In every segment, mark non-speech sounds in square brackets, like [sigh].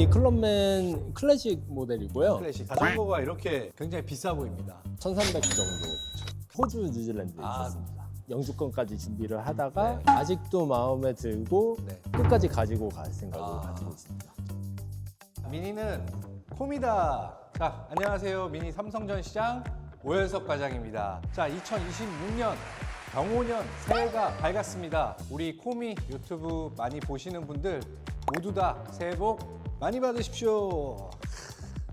미니 클럽맨 클래식 모델이고요. 클래식 자전거가 이렇게 굉장히 비싸 보입니다. 1300 정도. 호주, 뉴질랜드에 아. 있었습니다. 영주권까지 준비를 하다가 네. 아직도 마음에 들고 네. 끝까지 가지고 갈 생각을 아. 가지고 있습니다. 미니는 콤이다. 자, 안녕하세요. 미니 삼성전 시장 오현석 과장입니다. 자, 2026년 병오년 새해가 밝았습니다. 우리 코미 유튜브 많이 보시는 분들 모두 다 새해 복 많이 받으십시오.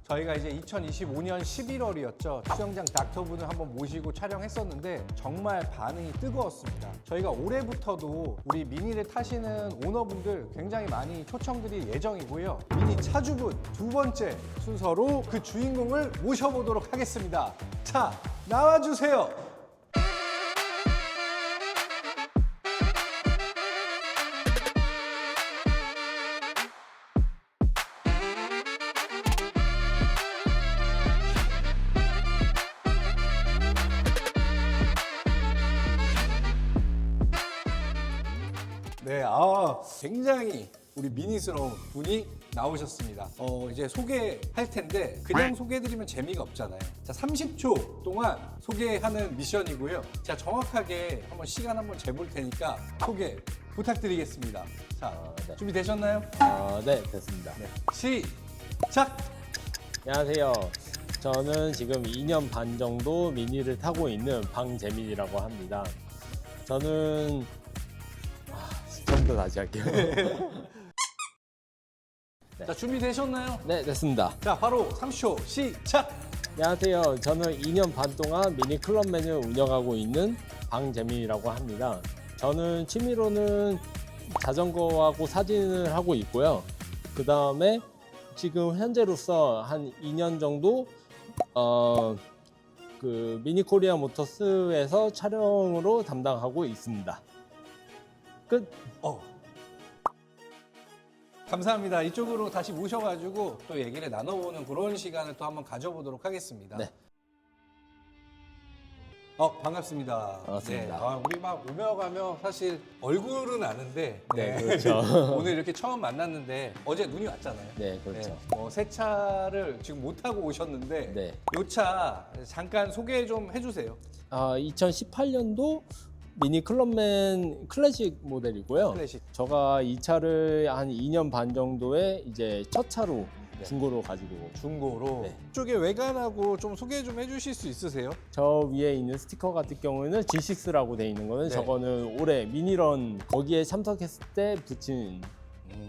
저희가 이제 2025년 11월이었죠. 수영장 닥터분을 한번 모시고 촬영했었는데 정말 반응이 뜨거웠습니다. 저희가 올해부터도 우리 미니를 타시는 오너분들 굉장히 많이 초청드릴 예정이고요. 미니 차주분 두 번째 순서로 그 주인공을 모셔보도록 하겠습니다. 자, 나와주세요. 네, 아, 굉장히 우리 미니스러운 분이 나오셨습니다. 어, 이제 소개할 텐데 그냥 소개해드리면 재미가 없잖아요. 자, 30초 동안 소개하는 미션이고요. 자, 정확하게 한번 시간 한번 재볼 테니까 소개 부탁드리겠습니다. 자, 아, 네. 준비되셨나요? 아, 네, 됐습니다. 시작! 안녕하세요. 저는 지금 2년 반 정도 미니를 타고 있는 방재민이라고 합니다. 저는 아, 처음부터 다시 할게요. [laughs] 자, 준비되셨나요? 네, 됐습니다. 자, 바로 30초 시작! 안녕하세요. 저는 2년 반 동안 미니 클럽 맨을 운영하고 있는 방재민이라고 합니다. 저는 취미로는 자전거하고 사진을 하고 있고요. 그 다음에 지금 현재로서 한 2년 정도 어, 그 미니 코리아 모터스에서 촬영으로 담당하고 있습니다. 끝. 어. 감사합니다. 이쪽으로 다시 모셔가지고 또 얘기를 나눠보는 그런 시간을 또 한번 가져보도록 하겠습니다. 네. 어 반갑습니다. 반갑습니다. 네, 아, 우리 막 오며 가며 사실 얼굴은 아는데 네, 그렇죠. [laughs] 오늘 이렇게 처음 만났는데 어제 눈이 왔잖아요. 네, 그렇죠. 어, 새 차를 지금 못 타고 오셨는데 네. 이차 잠깐 소개 좀 해주세요. 아, 2018년도 미니 클럽맨 클래식 모델이고요. 클래식. 제가 이 차를 한 2년 반 정도에 이제 첫 차로 네. 중고로 가지고 중고로 네. 이쪽에 외관하고 좀 소개 좀 해주실 수 있으세요? 저 위에 있는 스티커 같은 경우에는 G6라고 돼 있는 거는 네. 저거는 올해 미니런 거기에 참석했을 때 붙인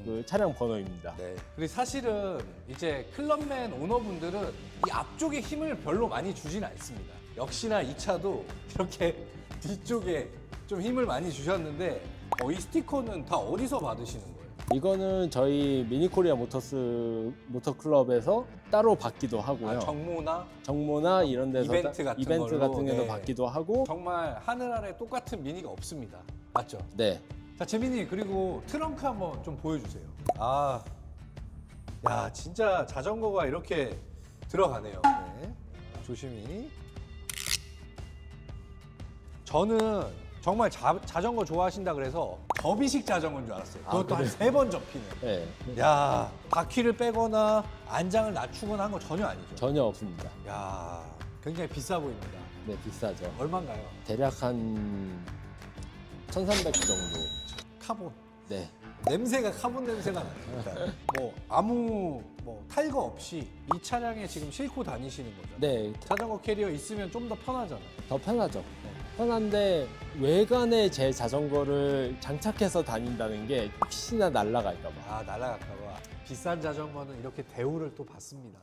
그 차량 번호입니다. 네. 그리고 사실은 이제 클럽맨 오너분들은 이 앞쪽에 힘을 별로 많이 주진 않습니다. 역시나 이 차도 이렇게 [laughs] 뒤쪽에 좀 힘을 많이 주셨는데 어, 이 스티커는 다 어디서 받으시는 거예요? 이거는 저희 미니코리아 모터스 모터클럽에서 따로 받기도 하고요. 아, 정모나 정모나 이런 데서 이벤트 같은 이벤트 걸로? 같은 데서 네. 받기도 하고 정말 하늘 아래 똑같은 미니가 없습니다. 맞죠? 네. 자, 재민이 그리고 트렁크 한번 좀 보여주세요. 아, 야 진짜 자전거가 이렇게 들어가네요. 네. 조심히. 저는 정말 자, 자전거 좋아하신다 그래서 접이식 자전거인 줄 알았어요. 아, 그것도 한? 세 번 접히는. 네. 야, 바퀴를 빼거나 안장을 낮추거나 한 거 전혀 아니죠. 전혀 없습니다. 야, 굉장히 비싸 보입니다. 네, 비싸죠. 얼마인가요? 대략 한 1,300 정도. 카본. 네. 냄새가 카본 냄새가 나니까 뭐 아무 뭐 탈거 없이 이 차량에 지금 싣고 다니시는 거죠. 네, 자전거 캐리어 있으면 좀 더 편하잖아요. 더 편하죠. 편한데 외관에 제 자전거를 장착해서 다닌다는 게 혹시나 날아갈까 봐. 아 날아갈까봐 비싼 자전거는 이렇게 대우를 또 받습니다.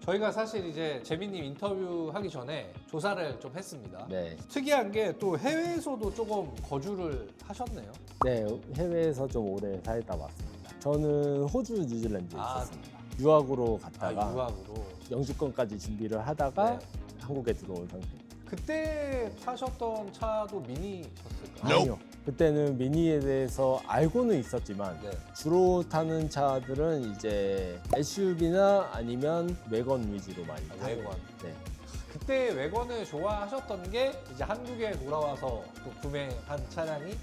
저희가 사실 이제 재민님 인터뷰 하기 전에 조사를 좀 했습니다. 네. 특이한 게 또 해외에서도 조금 거주를 하셨네요. 네, 해외에서 좀 오래 살다 왔습니다. 저는 호주, 뉴질랜드에 아, 있었습니다. 유학으로 아, 갔다가 유학으로. 영주권까지 준비를 하다가 네. 한국에 들어온 상태입니다. 그때 타셨던 차도 미니셨을까요? 아니요. 그때는 미니에 대해서 알고는 있었지만 네. 주로 타는 차들은 이제 SUV나 아니면 외건 위주로 많이 아, 타고 외건. 네. 그때 외건을 좋아하셨던 게 이제 한국에 돌아와서 또 구매한 차량이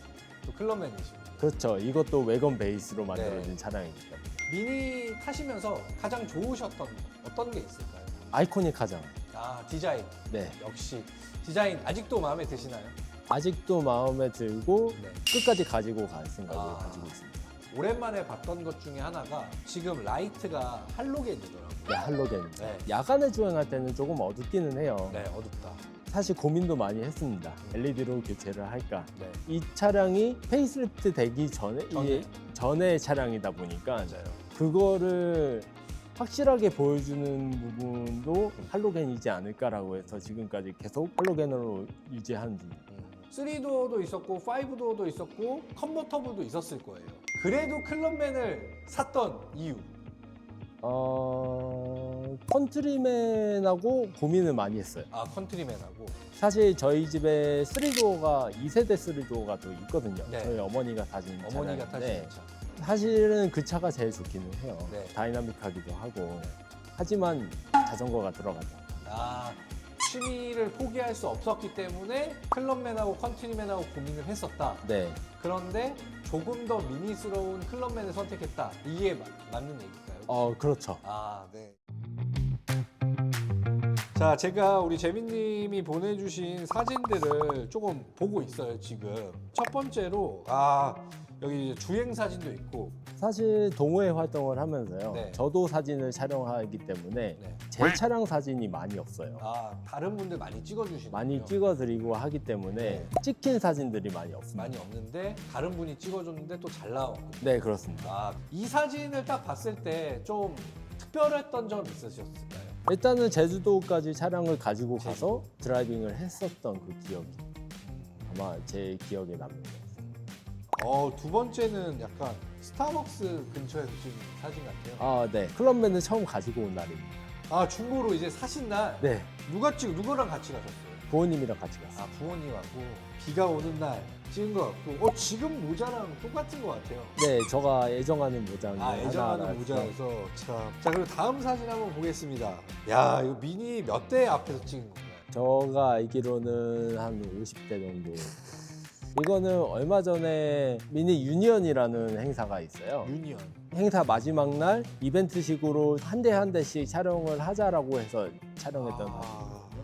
또 클럽맨이시고 그렇죠. 이것도 외건 베이스로 만들어진 네. 차량입니다. 미니 타시면서 가장 좋으셨던 어떤 게 있을까요? 아이코닉하잖아. 아 디자인 네. 역시 디자인 아직도 마음에 드시나요? 아직도 마음에 들고 네. 끝까지 가지고 갈 생각을 아. 가지고 있습니다. 오랜만에 봤던 것 중에 하나가 지금 라이트가 할로겐이더라고요. 네, 할로겐. 네. 야간에 주행할 때는 조금 어둡기는 해요. 네, 어둡다. 사실 고민도 많이 했습니다. LED로 교체를 할까. 네, 이 차량이 페이스리프트 되기 전에 전에. 이게 전에 차량이다 보니까 맞아요. 그거를 확실하게 보여주는 부분도 할로겐이지 않을까라고 해서 지금까지 계속 할로겐으로 유지하는 중. 3도어도 있었고 5도어도 있었고 컨버터블도 있었을 거예요. 그래도 클럽맨을 샀던 이유. 어, 컨트리맨하고 고민을 많이 했어요. 아 컨트리맨하고. 사실 저희 집에 3도어가 2세대 3도어가 또 있거든요. 네. 저희 어머니가 타신 어머니가 차량인데 타시는 차. 사실은 그 차가 제일 좋기는 해요. 네. 다이나믹하기도 하고. 하지만 자전거가 들어가죠. 아 취미를 포기할 수 없었기 때문에 클럽맨하고 컨트리맨하고 고민을 했었다. 네. 그런데 조금 더 미니스러운 클럽맨을 선택했다. 이게 마- 맞는 얘기일까요? 어, 그렇죠. 아, 네. 자, 제가 우리 재민님이 보내주신 사진들을 조금 보고 있어요, 지금. 첫 번째로, 아, 여기 이제 주행 사진도 있고, 사실 동호회 활동을 하면서요. 네. 저도 사진을 촬영하기 때문에 네. 제 차량 사진이 많이 없어요. 아, 다른 분들 많이 찍어주시는 많이 찍어드리고 하기 때문에 네. 찍힌 사진들이 많이 없습니다. 많이 없는데, 다른 분이 찍어줬는데 또 잘 나왔고. 네, 그렇습니다. 아, 이 사진을 딱 봤을 때 좀 특별했던 점 있으셨을까요? 일단은 제주도까지 차량을 가지고 가서 드라이빙을 했었던 그 기억이 아마 제 기억에 남는 것 같아요. 어, 두 번째는 약간 스타벅스 근처에서 찍은 사진 같아요. 아, 네. 클럽맨을 처음 가지고 온 날입니다. 아, 중고로 이제 사신 날, 네. 누가 찍, 누구랑 같이 가셨어요? 부모님이랑 같이 갔어요. 아 부모님하고 비가 오는 날 찍은 것 같고 어 지금 모자랑 똑같은 것 같아요 네, 제가 애정하는 모장. 아 애정하는 모자여서 참 자 그리고 다음 사진 한번 보겠습니다 야 이거 미니 몇 대 앞에서 찍은 건가요? 저가 알기로는 한 50대 정도. 이거는 얼마 전에 미니 유니언이라는 행사가 있어요. 유니언 행사 마지막 날 이벤트식으로 한 대 한 대씩 촬영을 하자라고 해서 촬영했던 아. 사진이거든요.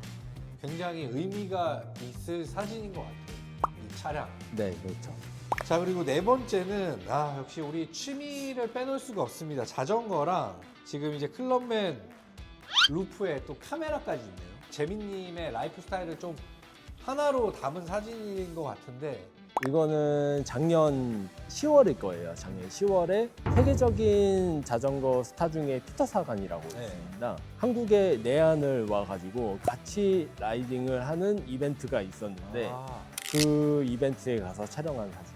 굉장히 의미가 있을 사진인 것 같아요 이 차량 네, 그렇죠. 자 그리고 네 번째는 아 역시 우리 취미를 빼놓을 수가 없습니다 자전거랑 지금 이제 클럽맨 루프에 또 카메라까지 있네요 재민님의 라이프 스타일을 좀 하나로 담은 사진인 것 같은데 이거는 작년 10월일 거예요. 작년 10월에 세계적인 자전거 스타 중에 피터 사간이라고 네. 있습니다. 한국에 내한을 와가지고 같이 라이딩을 하는 이벤트가 있었는데 아, 그 이벤트에 가서 촬영한 사진.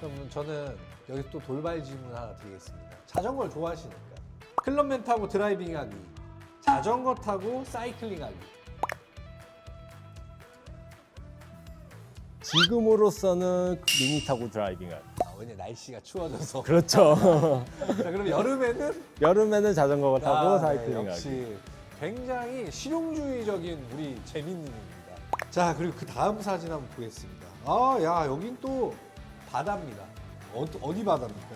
그럼 저는 여기 또 돌발 질문 하나 드리겠습니다 자전거를 좋아하시니까 클럽맨 타고 드라이빙하기 자전거 타고 사이클링하기 지금으로서는 미니 타고 드라이빙을. 아, 왜냐 날씨가 추워져서 그렇죠. [laughs] 자 그럼 여름에는 여름에는 자전거 타고 아, 네, 사이클링하기. 역시 굉장히 실용주의적인 우리 재민님입니다. 자 그리고 그 다음 사진 한번 보겠습니다. 아 야 여긴 또 바다입니다. 어, 어디 바다입니까?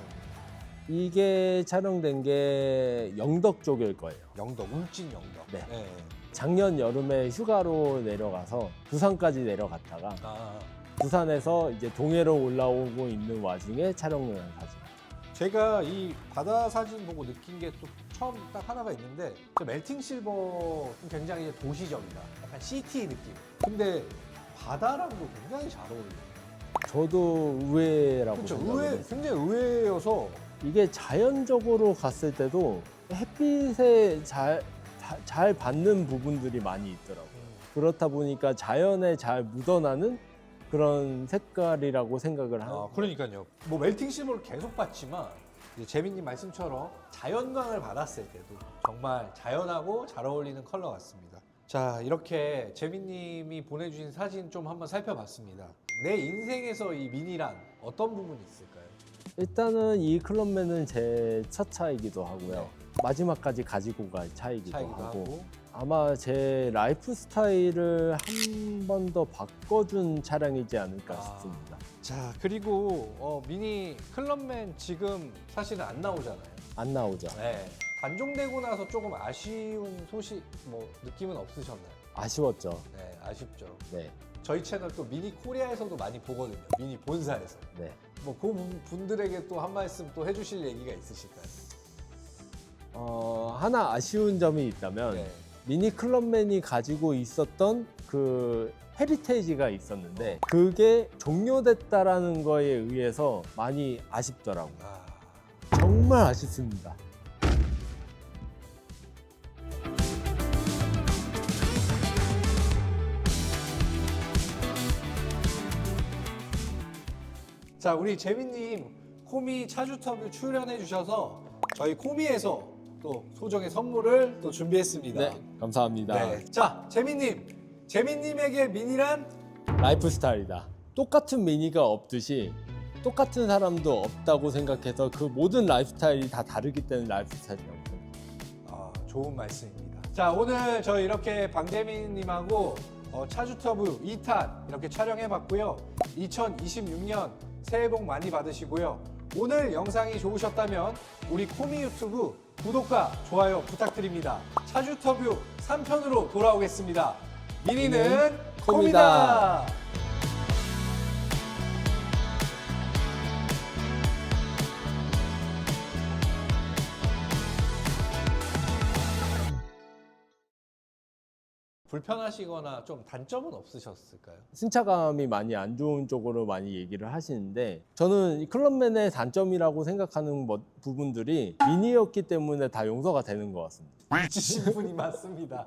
이게 촬영된 게 영덕 쪽일 거예요. 영덕 울진 영덕. 네. 작년 여름에 휴가로 내려가서 부산까지 내려갔다가 아, 부산에서 이제 동해로 올라오고 있는 와중에 촬영을 한 사진. 제가 이 바다 사진 보고 느낀 게 또 처음 딱 하나가 있는데 저 멜팅 실버 좀 굉장히 이제 도시적이다. 약간 시티 느낌. 근데 바다랑도 굉장히 잘 어울려요. 저도 의외라고 그렇죠. 생각을 의외, 했어요. 굉장히 의외여서 이게 자연적으로 갔을 때도 햇빛에 잘, 자- 잘 받는 부분들이 많이 있더라고요. 그렇다 보니까 자연에 잘 묻어나는 그런 색깔이라고 생각을 하는 아, 그러니까요. 뭐 멜팅 실버를 계속 봤지만 이제 재민님 말씀처럼 자연광을 받았을 때도 정말 자연하고 잘 어울리는 컬러 같습니다. 자, 이렇게 재민님이 보내주신 사진 좀 한번 살펴봤습니다. 내 인생에서 이 미니란 어떤 부분이 있을까요? 일단은 이 클럽맨은 제 첫 차이기도 하고요. 네. 마지막까지 가지고 갈 차이기도 차이기도 하고, 하고. 아마 제 라이프 스타일을 한 번 더 바꿔준 차량이지 않을까 아. 싶습니다. 자 그리고 어, 미니 클럽맨 지금 사실은 안 나오잖아요. 안 나오죠. 네. 단종되고 나서 조금 아쉬운 소식 뭐 느낌은 없으셨나요? 아쉬웠죠. 네, 아쉽죠. 네, 저희 채널 또 미니 코리아에서도 많이 보거든요. 미니 본사에서. 네. 뭐 그 분들에게 또 한 말씀 또 해주실 얘기가 있으실까요? 어, 하나 아쉬운 점이 있다면 네. 미니 클럽맨이 가지고 있었던 그 헤리테이지가 있었는데 그게 종료됐다라는 거에 의해서 많이 아쉽더라고요. 아, 정말 아쉽습니다. 자 우리 재민님 코미 차주터뷰 출연해 주셔서 저희 코미에서 또 소정의 선물을 또 준비했습니다. 네, 감사합니다. 네. 자 재민님, 재민님에게 미니란 라이프 스타일이다. 똑같은 미니가 없듯이 똑같은 사람도 없다고 생각해서 그 모든 라이프 스타일이 다 다르기 때문에 라이프 스타일이라고. 아, 좋은 말씀입니다. 자, 오늘 저희 이렇게 방재민님하고 어, 차주터브 2탄 이렇게 촬영해봤고요. 2026년 새해 복 많이 받으시고요. 오늘 영상이 좋으셨다면 우리 코미 유튜브 구독과 좋아요 부탁드립니다. 차주터뷰 3편으로 돌아오겠습니다. 미니는 미니는 코미다. 코미다. 불편하시거나 좀 단점은 없으셨을까요? 승차감이 많이 안 좋은 쪽으로 많이 얘기를 하시는데 저는 이 클럽맨의 단점이라고 생각하는 뭐- 부분들이 미니였기 때문에 다 용서가 되는 것 같습니다. 미치신 분이 [laughs] 맞습니다.